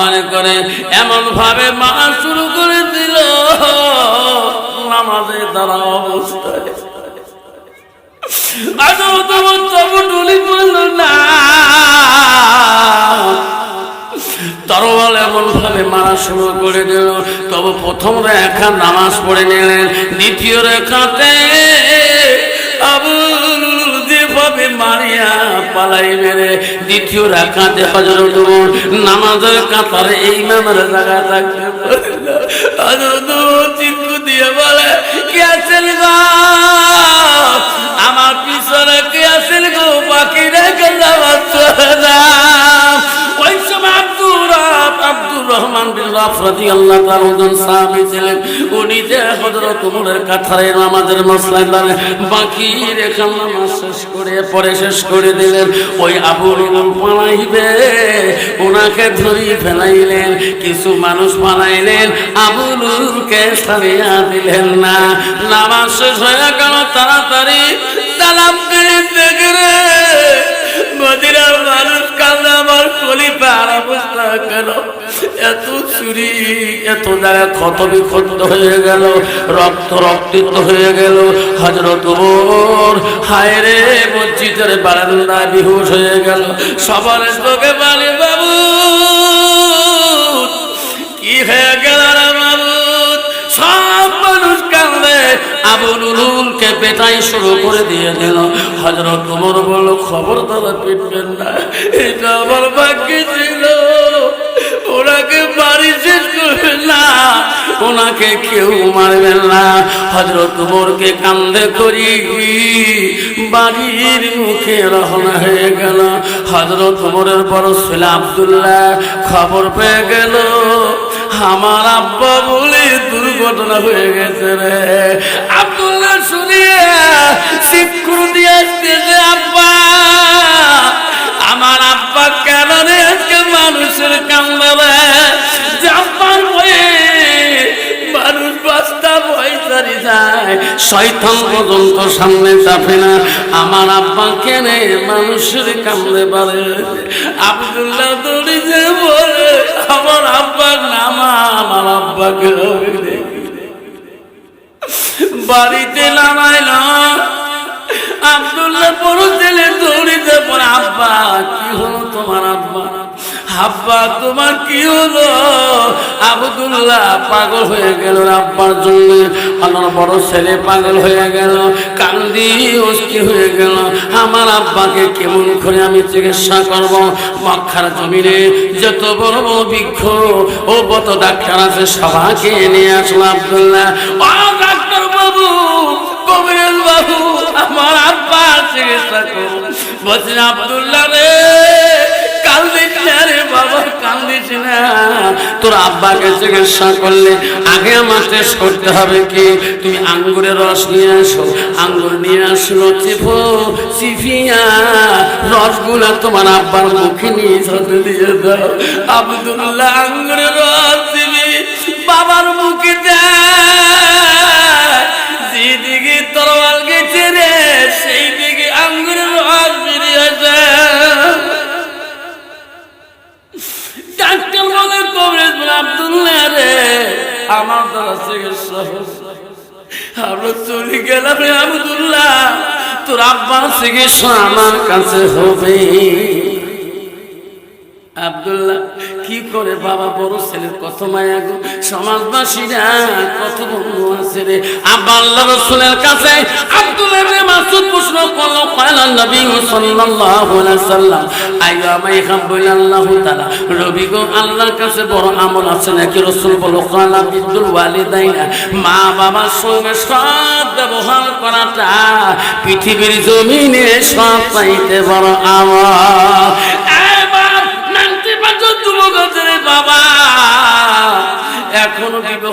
বারে করে এমন ভাবে মারা শুরু করে দিল। নামাজে তারা অবস্থায়। তরোয়াল এমন ভাবে মারা শুরু করে দিল। তবে প্রথম রেখা নামাজ পড়ে নিলেন, দ্বিতীয় রেখাতে পালাই মেরে দ্বিতীয় রাখাতে হজরত নামাজের কাতারে এই নামের জায়গা থাকবে। আমার পিছনে কে আছেন গো? বাকি রেখে যাওয়ার ওই সময় রহমান বিন তাআলা একজন সাহাবী ছিলেন। উনি যে হযরত কাথারে আমাদের মসলায় বাকি রেখা নামাজ শেষ করে, পরে শেষ করে দিলেন। ওই আবুল উমর পালাইবে ধরি ফেলাইলেন, কিছু মানুষ পালাইলেন আবুল উলকে ছাড়িয়া দিলেন না। নামাজ শেষ হয়ে গেল, তাড়াতাড়ি সালাম করে দেখে মদিনার মানুষ কান্দে আমার খলিফার অবস্থা কেন এত চুরি, এত জায়গায় ক্ষত বিক্ষত হয়ে গেল, রক্ত রক্তিত হয়ে গেল। হজরত ওমর, হায় রে, মসজিদের বারান্দা বিহুশ হয়ে গেল। সবার চোখে পানি, বাবু। কি হয়ে গেল সব মানুষ পেটাই শুরু করে হজরত খবর তারা পিটবেন না। এটা আমার ভাগ্যে ছিল। ওনাকে বাড়ি শেষ করবেন না, ওনাকে কেউ মারবেন না। হজরত উমরকে কান্দে করি, বাড়ির মুখে রহনা হয়ে গেল। হজরত উমরের বড় ছিল আবদুল্লাহ খবর পেয়ে গেল, আমার আব্বা বলে দুর্ঘটনা হয়ে গেছে রে। আব্দুল্লাহ শুনিয়ে শিক্ষুর দিয়ে আব্বা। আমার আব্বা মানুষের কান্দে রে যে মানুষ বাস্তা ভয় সারি যায়। শয়তান পর্যন্ত সামনে চাপে না। আমার আব্বা কেন মানুষের কান্দে পারে আব্দুল্লাহ দৌড়ি যে বলে, আমার আব্বার নাম আমার আব্বাকে বাড়িতে নামাইল আব্দুল্লাহ বড় ছেলে দৌড়িতে পরে আব্বা, কি হলো তোমার আব্বা? আব্বা তোমার কি হলো? আবদুল্লাহ পাগল হয়ে গেল আব্বার জন্য। আমার বড় ছেলে পাগল হয়ে গেল, কান্দি অস্থি হয়ে গেল। আমার আব্বাকে কেমন করে আমি চিকিৎসা করব? মক্কার জমিনে যত বড় বড় বৃক্ষ ও কত ডাক্তার আছে, সবাইকে নিয়ে আসলো আবদুল্লাহ। ও ডাক্তার বাবু কবিরুল বাবু, আমার আব্বা চিকিৎসা করুন। বলছেন, আব্দুল্লাহ রে তোর আব্বাকে জিজ্ঞাসা করলে, আগে আমার টেস্ট করতে হবে কি? তুমি আঙ্গুরের রস নিয়ে আসো। আঙ্গুর নিয়ে আসলো চিফো, চিফিয়া, রসগুলা তোমার আব্বার মুখে নিয়ে ধরতে দিয়ে দাও। আব্দুল্লাহ আঙ্গুরের রস দিবি, বাবার মুখে দেয়। চলে গেলাম আবদুল্লাহ। তোর আব্বার চিকিৎসা আমার কাছে হবে। আব্দুল্লাহ কি করে বাবা বড় ছেলের কত মায়া গো? সমাজবাসীরা কত বন্ধু আছে রে। আব্বা আল্লাহ রসুলের কাছে মাসউদ প্রশ্ন করল নবী সাল্লাল্লাহু আলাইহি সাল্লাম? আল্লাহ তাআলা, রবি গো, আল্লাহর কাছে বড় আমল আছে নাকি? রাসূল বলো কালা বিদুল ওয়ালিদাইনা? মা বাবার সঙ্গে ব্যবহার করাটা পৃথিবীর জমিনে সব চাইতে বড় আমল।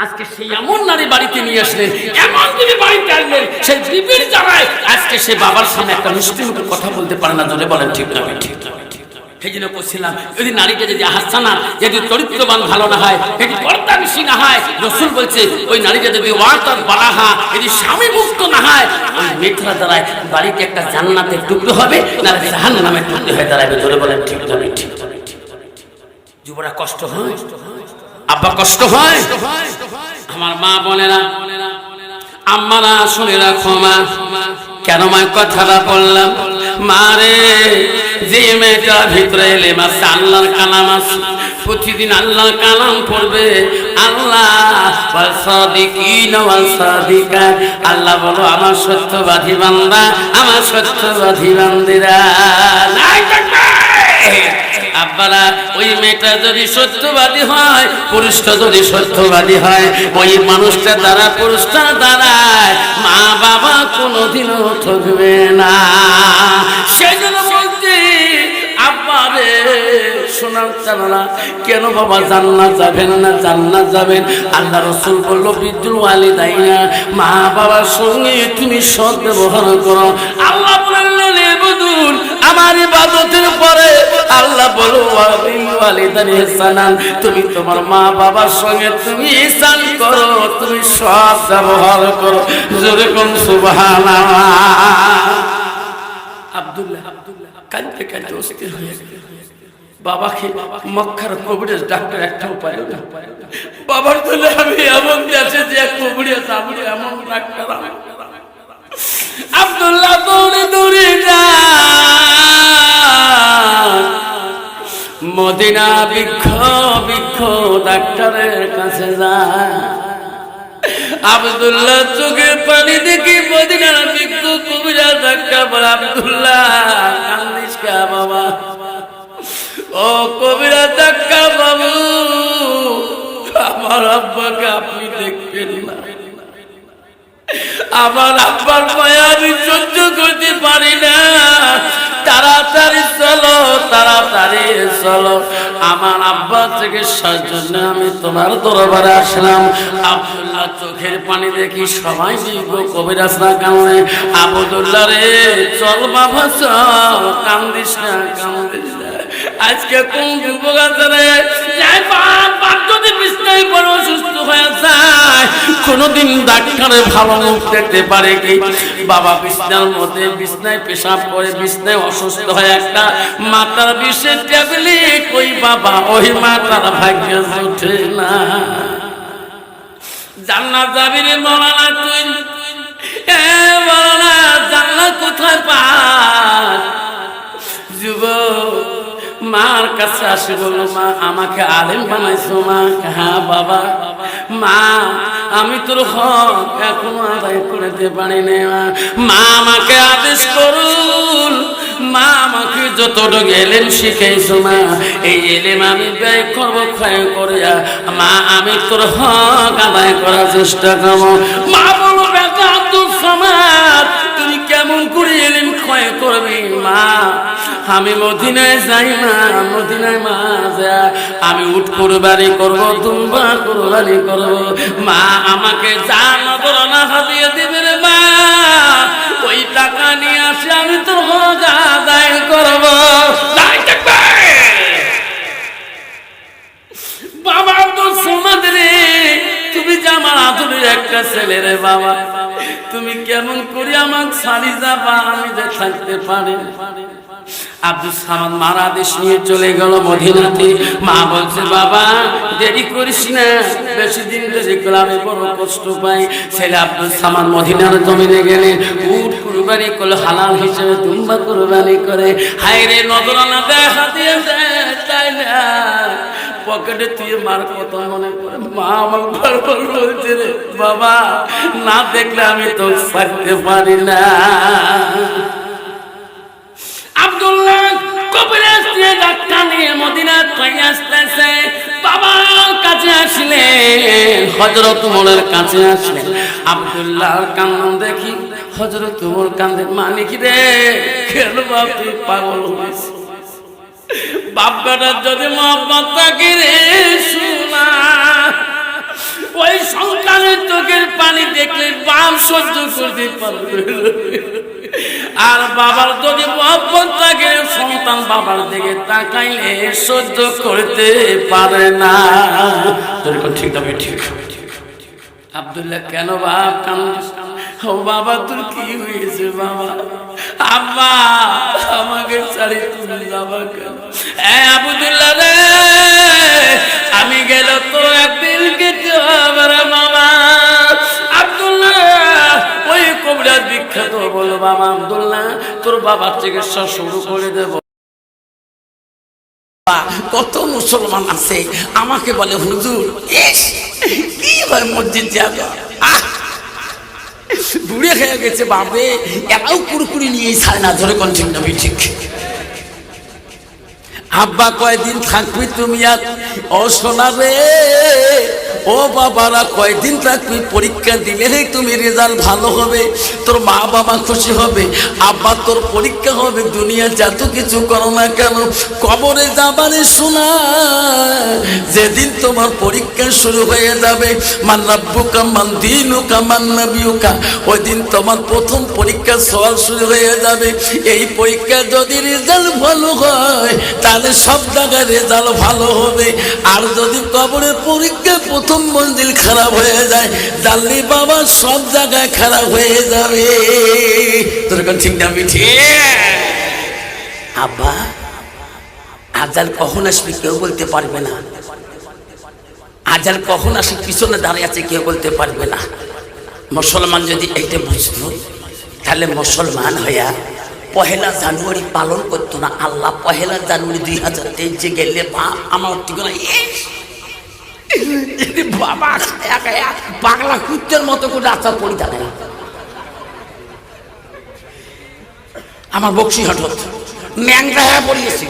আজকে সেই এমন নারী বাড়িতে নিয়ে আসলেন এমন তুমি বাড়িতে আনলেন সেই বিবির জামাই আজকে সে বাবার সামনে একটা মিষ্টি মুখে কথা বলতে পারে না ধরে বলেন ঠিক না ঠিক না সেই জন্য যদি যদি হাসানা যদি চরিত্রবান ভালো না হয় যদি কর্তা বেশি না হয় রসুল বলছে ওই যদি ওয়ার্তার যদি স্বামী মুক্ত না হয় ওই দ্বারায় বাড়িতে একটা টুকরো হবে না জাহান নামের টুকরো হয়ে দাঁড়াবে ধরে বলেন ঠিক ঠিক যুবরা কষ্ট হয় আব্বা কষ্ট হয়? আমার মা বলে না আম্মারা শুনে রাখো মা। কেন মা কথাটা বললাম? মারে যে মেয়েটা ভিতরে এলে মাসে আল্লাহর কালাম আছে। প্রতিদিন আল্লাহর কালাম পড়বে। আল্লাহ আল্লাহ বলো, আমার সত্যবাদী বান্দা, আমার সত্যবাদী বান্দিরা। আব্বারা ওই মেয়েটা যদি সত্যবাদী হয়, পুরুষটা যদি সত্যবাদী হয়, ওই মানুষটা দ্বারা পুরুষটা দ্বারায় মা বাবা কোনোদিনও ঠকবে না। শোনার চালা কেন বাবা জান্নাত যাবেন না জান্নাত যাবেন? আল্লাহ রসুল বলল বিদ্যুল ওয়ালি তাই না মা বাবার সঙ্গে তুমি সৎ ব্যবহার করো। আল্লাহ বললেন আমার ইবাদতের পরে আল্লাহ বলো তুমি তোমার মা বাবার সঙ্গে তুমি ইহসান করো, তুমি সব ব্যবহার করো। জোরে কোন সুবহানাল্লাহ। আব্দুল্লাহ আব্দুল্লাহ, কাঁদতে কাঁদতে অস্থির হয়ে গেল। বাবাকে মক্কার কবিরের ডাক্তার একটাও পায় না বাবার জন্য আমি এমন দেশে যে কবিরের আমি এমন ডাক্তার আব্দুল্লাহ দৌড়ে দৌড়ে মদিনা বৃক্ষ বৃক্ষ ডাক্তারের কাছে যায়। আব্দুল্লাহ চোখে পানি দেখি মদিনার বৃক্ষ কবিরা বলে আব্দুল্লাহ আমার আব্বাকে আপনি দেখবেন না। আমার আব্বার মায়া আমি সহ্য করতে পারি না। তাড়াতাড়ি চলো তাড়াতাড়ি চলো। আমার আব্বা চিকিৎসার জন্য আমি তোমার দরবারে আসলাম। আব্দুল্লাহ চোখের পানি দেখি সবাই দিগ কবিরাজ না কামড়ে। আবদুল্লাহ রে, চল বাবা, চল। কান্দিস না, কান্দিস আজকে কোন যুবক আছে রে? যাই যদি পড়ে অসুস্থ হয়ে যায়, কোনোদিন ডাক্তারে ভালো মুখ দেখতে পারে কি? বাবা বিছনার মধ্যে বিছনায় পেশাব করে, বিছনায় অসুস্থ হয়ে একটা মাতার বিষের ট্যাবলেট ওই বাবা, ওই মাতার ভাগ্য ওঠে না। জান্নাত যাবি রে মরানা তুই। মার কাছে আসে বলল মা, আমাকে আলেম বানাইছো মা। হ্যাঁ বাবা। মা, আমি তোর হক এখনও আদায় করতে পারি না মা। আমাকে আদেশ করুন। মা, আমাকে যতটুকু এলেম শিখাইছো মা, এই এলেম আমি ব্যয় করব, ক্ষয় করে মা, আমি তোর হক আদায় করার চেষ্টা করব। মা আমি মদিনায় যাই মা, মদিনায় মা যা। আমি উঠ কোরবানি করব, দুম্বা কোরবানি করব। মা আমাকে যা নজর না হাতিয়ে দিবে রে মা। ওই টাকা নিয়ে আসে আমি তোর হজ আদায় করব। বাবা তো সমাজ রে, তুমি যে আমার আদরের একটা ছেলে রে বাবা। তুমি কেমন করে আমার ছাড়ি যাবা, আমি যে থাকতে পারি। আব্দুল সামাদ মারা দেশ নিয়ে চলে গেল মদিনাতে। মা বলছে, বাবা, দেরি করিস না, বেশি দিন দেরি করলে আমি বড় কষ্ট পাই। ছেলে আব্দুল সামাদ মদিনার জমিনে গেলে উট কুরবানি করলে, হালাল হিসেবে দুম্বা কুরবানি করে। হায় রে নজরানা দেখা দিয়ে দেয় তাই না? পকেটে তুই মার কথা মনে করে মা আমার বারবার বলছে রে। বাবা, না দেখলে আমি তো থাকতে পারি না। আব্দুল্লাহ কবিরাজ দিয়ে ডাক্তার নিয়ে মদিনা তাই আসতেছে। বাবার কাছে আসলেন হজরত উমরের কাছে আসলেন আব্দুল্লাহ কান্দন দেখি হজরত উমর কান্দে মানে কি রে? কেন বাপি পাগল হয়েছে? বাপ বেটার যদি মহব্বত থাকে রে, শোনা। ওই সন্তানের চোখের পানি দেখলে বাপ সহ্য করতে পারবে। আর বাবার যদি মহব্বত থাকে, সন্তান বাবার দিকে তাকাইলে সহ্য করতে পারে না। যেরকম ঠিক তবে ঠিক। আব্দুল্লাহ, কেন বাপ কান্দিস? ও বাবা, তোর কি হয়েছে বাবা? আব্বা, আমাকে ছাড়ি তুমি যাবা কেন? আবুদুল্লাহ রে, আমি গেল তো একদিন কেটে হবে। বাবার চিকিৎসা শুরু করে দেব। কত মুসলমান আছে, আমাকে বলে, হুজুর কি হয় মসজিদ যাবে বুড়ে হয়ে গেছে বাপরে এরাও কুরকুরি নিয়েই ছাড়ে না ধরে কন্টিনিউ ঠিক। আব্বা কয়দিন থাকবি তুমি আর ও সোনা রে? ও বাবারা, কয়দিন থাকবি? পরীক্ষা দিলে রে তুমি রেজাল্ট ভালো হবে। তোর মা বাবা খুশি হবে। আব্বা, তোর পরীক্ষা হবে। দুনিয়া যত কিছু করো না কেন, কবরে যাবারে শোনা। যেদিন তোমার পরীক্ষা শুরু হয়ে যাবে, মান রাব্বুকা, মান দিনুকা, মান নাবিয়ুকা ওই দিন তোমার প্রথম পরীক্ষার সওয়াল শুরু হয়ে যাবে। এই পরীক্ষা যদি রেজাল্ট ভালো হয়, তাহলে সব জায়গায় রেজাল্ট ভালো হবে। আর যদি কবরের পরীক্ষা প্রথম মঞ্জিল খারাপ হয়ে যায়। জানলি বাবা, সব জায়গায় খারাপ হয়ে যাবে। তোর এখন ঠিক না ঠিক। আব্বা, আজাল কখন আসবে কেউ বলতে পারবে না। আজাল কখন আসে, পিছনে দাঁড়িয়ে আছে কেউ বলতে পারবে না। মুসলমান যদি এইটা বুঝতো, তাহলে মুসলমান হইয়া পহেলা জানুয়ারি পালন করতো না। আল্লাহ পহেলা জানুয়ারি দুই হাজার তেইশে গেলে বা আমার ঠিকানা বাবা খায়া খায়া পাগলা কুত্তের মতো করে আচার পড়ি আমার বক্সি হঠাৎ ন্যাংটা হয়ে পড়িয়েছি।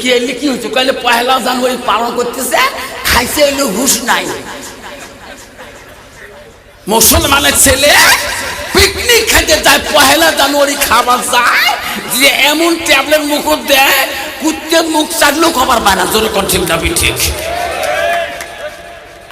কি এলে কি হচ্ছে কইলে পহেলা জানুয়ারি পালন করতেছে, খাইছে এলে হুশ নাই। মুসলমানের ছেলে পিকনিক খাইতে যায়, পহেলা জানুয়ারি খাবার যায়, যে এমন ট্যাবলেট মুখ দেয় কুত্তে মুখ চাটলেও খবর পায় না, জোরে কঠিন ঠিক।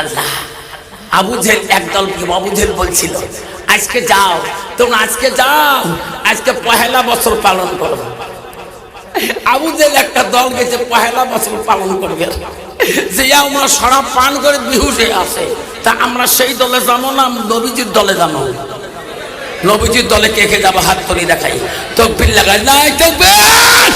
আল্লাহ, আবু জেল একদল আবু বলছিল, আজকে যাও, তোমরা আজকে যাও, আজকে পহেলা বছর পালন করো আবু জেল একটা দল গেছে, পহেলা বছর পালন করবে। যে আমরা সারা পান করে বিহুসে আছে তা আমরা সেই দলে যাব না নবীজির দলে যাব? নবীজির দলে কে কে যাব? হাত তুলি দেখাই। তকবির লাগাই নাই তকবির